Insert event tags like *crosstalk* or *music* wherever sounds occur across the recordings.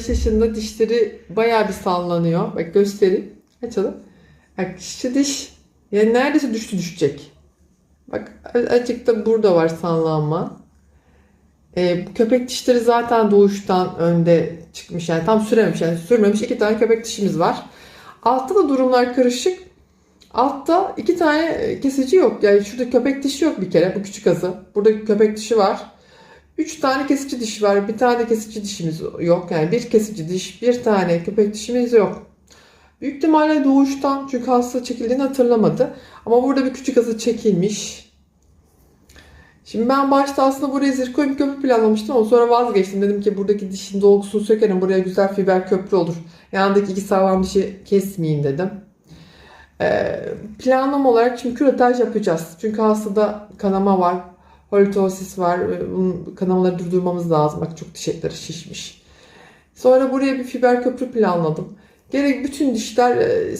5 yaşında dişleri bayağı bir sallanıyor. Bak göstereyim. Açalım. Bak şu diş yani neredeyse düştü düşecek. Bak azıcık da burada var sallanma. Bu köpek dişleri zaten doğuştan önde çıkmış yani tam sürememiş yani sürmemiş iki tane köpek dişimiz var. Altta da durumlar karışık. Altta iki tane e, kesici yok. Yani şurada köpek dişi yok bir kere. Bu küçük azı. Burada köpek dişi var. Üç tane kesici diş var. Bir tane kesici dişimiz yok. Yani bir kesici diş, bir tane köpek dişimiz yok. Büyük ihtimalle doğuştan çünkü hasta çekildiğini hatırlamadı. Ama burada bir küçük azı çekilmiş. Şimdi ben başta aslında buraya zirkon bir köprü planlamıştım ama sonra vazgeçtim. Dedim ki buradaki dişin dolgusunu sökerim. Buraya güzel fiber köprü olur. Yanındaki iki sağlam dişi kesmeyeyim dedim. Ee, planlama olarak şimdi küretaj yapacağız. Çünkü hastada kanama var. Halitosis var. Ee, Bunun kanamaları durdurmamız lazım. Bak çok diş etleri şişmiş. Sonra buraya bir fiber köprü planladım. Gerek bütün dişler e.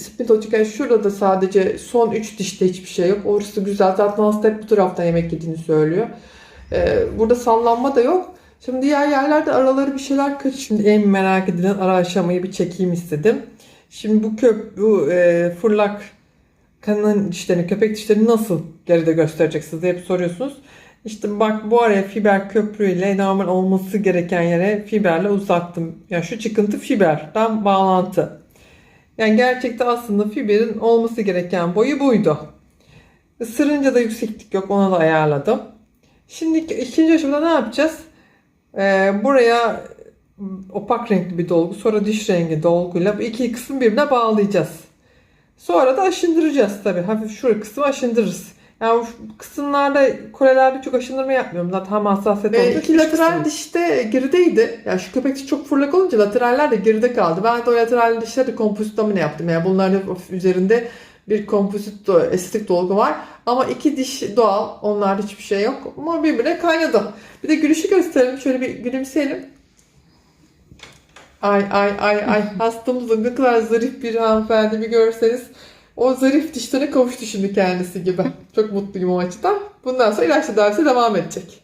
Yani şurada da sadece son 3 dişte hiçbir şey yok. Orası güzel. Zaten hasta hep bu taraftan yemek yediğini söylüyor. Ee, burada sallanma da yok. Şimdi diğer yerlerde araları bir şeyler kaç. Şimdi en merak edilen ara aşamayı bir çekeyim istedim. Şimdi bu köp bu e, fırlak kanın dişlerini, köpek dişlerini nasıl geride göstereceksiniz diye hep soruyorsunuz. İşte bak bu araya fiber köprüyle normal olması gereken yere fiberle uzattım. Ya şu çıkıntı fiberden bağlantı. Yani gerçekte aslında fiberin olması gereken boyu buydu. Isırınca da yükseklik yok ona da ayarladım. Şimdi ikinci aşamada ne yapacağız? Ee, buraya opak renkli bir dolgu sonra diş rengi dolguyla bu iki kısmı birbirine bağlayacağız. Sonra da aşındıracağız tabii. Hafif şuraya kısmı aşındırırız. Yani kısımlarda kolelerde çok aşındırma yapmıyorum. Zaten hem hassasiyet olduğu için lateral dişte gerideydi. Yani şu köpek çok fırlak olunca lateraller de geride kaldı. Ben de o lateral dişleri de kompozitlama ne yaptım. Yani bunların üzerinde bir kompozit do- estetik dolgu var. Ama iki diş doğal. Onlarda hiçbir şey yok. Ama birbirine kaynadı. Bir de gülüşü gösterelim. Şöyle bir gülümseyelim. Ay ay ay ay. *laughs* Hastamızın ne kadar zarif bir hanımefendi bir görseniz. O zarif dişlerine kavuştu şimdi kendisi gibi. Çok mutluyum o açıdan. Bundan sonra ilaç tedavisi devam edecek.